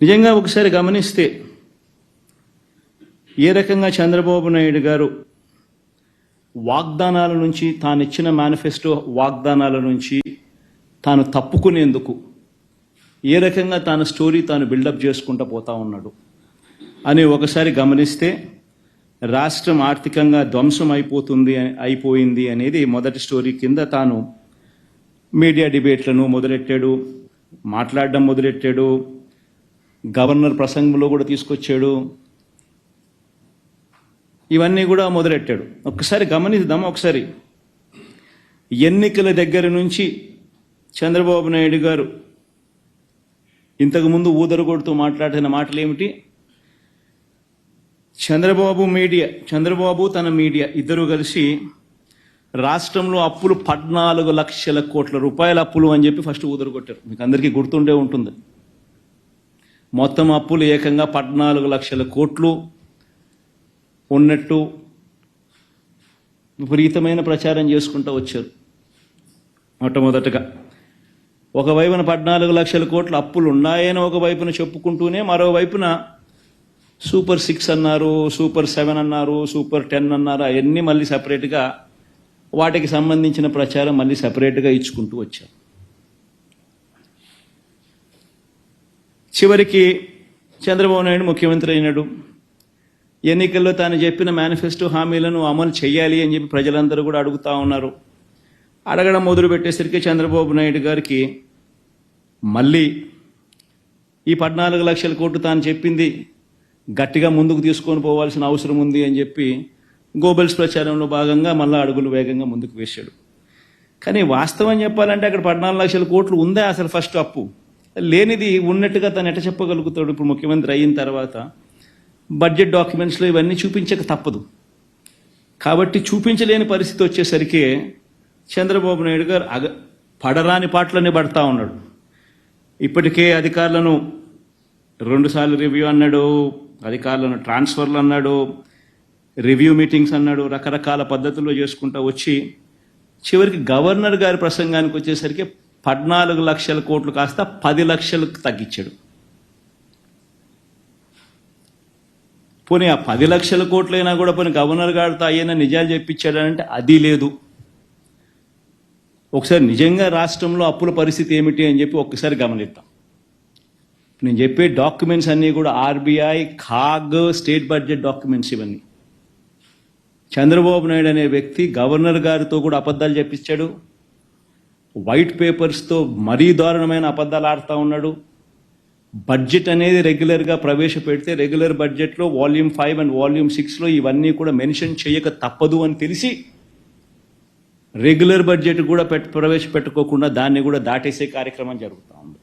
నిజంగా ఒకసారి గమనిస్తే ఏ రకంగా చంద్రబాబు నాయుడు గారు వాగ్దానాల నుంచి తాను ఇచ్చిన మేనిఫెస్టో వాగ్దానాల నుంచి తాను తప్పుకునేందుకు ఏ రకంగా తాను స్టోరీ తాను బిల్డప్ చేసుకుంటూ పోతా ఉన్నాడు అని ఒకసారి గమనిస్తే రాష్ట్రం ఆర్థికంగా ధ్వంసం అయిపోతుంది అయిపోయింది అనేది మొదటి స్టోరీ కింద తాను మీడియా డిబేట్లను మొదలెట్టాడు మాట్లాడడం మొదలెట్టాడు గవర్నర్ ప్రసంగంలో కూడా తీసుకొచ్చాడు. ఇవన్నీ కూడా మొదలెట్టాడు. ఒక్కసారి గమనిద్దాం ఒకసారి. ఎన్నికల దగ్గర నుంచి చంద్రబాబు నాయుడు గారు ఇంతకుముందు ఊదరగొడుతూ మాట్లాడిన మాటలు ఏమిటి చంద్రబాబు మీడియా చంద్రబాబు తన మీడియా ఇద్దరు కలిసి రాష్ట్రంలో అప్పులు పద్నాలుగు లక్షల కోట్ల రూపాయల అప్పులు అని చెప్పి ఫస్ట్ ఊదరగొట్టారు. మీకు అందరికీ గుర్తుండే ఉంటుంది. మొత్తం అప్పులు ఏకంగా పద్నాలుగు లక్షల కోట్లు ఉన్నట్టు విపరీతమైన ప్రచారం చేసుకుంటూ వచ్చారు. మొట్టమొదటగా ఒకవైపున పద్నాలుగు లక్షల కోట్ల అప్పులు ఉన్నాయని ఒకవైపున చెప్పుకుంటూనే మరోవైపున సూపర్ సిక్స్ అన్నారు సూపర్ సెవెన్ అన్నారు సూపర్ టెన్ అన్నారు అవన్నీ మళ్ళీ సపరేట్గా వాటికి సంబంధించిన ప్రచారం మళ్ళీ సపరేట్గా ఇచ్చుకుంటూ వచ్చారు. చివరికి చంద్రబాబు నాయుడు ముఖ్యమంత్రి అయినాడు. ఎన్నికల్లో తాను చెప్పిన మేనిఫెస్టో హామీలను అమలు చేయాలి అని చెప్పి ప్రజలందరూ కూడా అడుగుతా ఉన్నారు. అడగడం మొదలు పెట్టేసరికి చంద్రబాబు నాయుడు గారికి మళ్ళీ ఈ పద్నాలుగు లక్షల కోట్లు తాను చెప్పింది గట్టిగా ముందుకు తీసుకొని పోవాల్సిన అవసరం ఉంది అని చెప్పి గోబెల్స్ ప్రచారంలో భాగంగా మళ్ళీ అడుగులు వేగంగా ముందుకు వేశాడు. కానీ వాస్తవం చెప్పాలంటే అక్కడ పద్నాలుగు లక్షల కోట్లు ఉందా అసలు ఫస్ట్ అప్పు? లేనిది ఉన్నట్టుగా తను ఎట చెప్పగలుగుతాడు? ఇప్పుడు ముఖ్యమంత్రి అయిన తర్వాత బడ్జెట్ డాక్యుమెంట్స్లో ఇవన్నీ చూపించక తప్పదు. కాబట్టి చూపించలేని పరిస్థితి వచ్చేసరికి చంద్రబాబు నాయుడు గారు అగ పడరాని పాటలనే పడతా ఉన్నాడు. ఇప్పటికే అధికారులను రెండుసార్లు రివ్యూ అన్నాడు అధికారులను ట్రాన్స్ఫర్లు అన్నాడు రివ్యూ మీటింగ్స్ అన్నాడు రకరకాల పద్ధతుల్లో చేసుకుంటూ వచ్చి చివరికి గవర్నర్ గారి ప్రసంగానికి వచ్చేసరికి పద్నాలుగు లక్షల కోట్లు కాస్త పది లక్షలకు తగ్గించాడు. పోనీ ఆ పది లక్షల కోట్లైనా కూడా పోనీ గవర్నర్ గారితో అయ్యైనా నిజాలు చెప్పించాడంటే అది లేదు. ఒకసారి నిజంగా రాష్ట్రంలో అప్పుల పరిస్థితి ఏమిటి అని చెప్పి ఒక్కసారి గమనిద్దాం. నేను చెప్పే డాక్యుమెంట్స్ అన్నీ కూడా ఆర్బీఐ ఖాగ్ స్టేట్ బడ్జెట్ డాక్యుమెంట్స్ ఇవన్నీ. చంద్రబాబు నాయుడు అనే వ్యక్తి గవర్నర్ గారితో కూడా అబద్ధాలు చెప్పించాడు. వైట్ పేపర్స్తో మరీ దారుణమైన అబద్ధాలు ఆడుతూ ఉన్నాడు. బడ్జెట్ అనేది రెగ్యులర్గా ప్రవేశపెడితే రెగ్యులర్ బడ్జెట్లో వాల్యూమ్ ఫైవ్ అండ్ వాల్యూమ్ సిక్స్లో ఇవన్నీ కూడా మెన్షన్ చేయక తప్పదు అని తెలిసి రెగ్యులర్ బడ్జెట్ కూడా పెట్ ప్రవేశపెట్టుకోకుండా దాన్ని కూడా దాటేసే కార్యక్రమం జరుగుతూ ఉంది.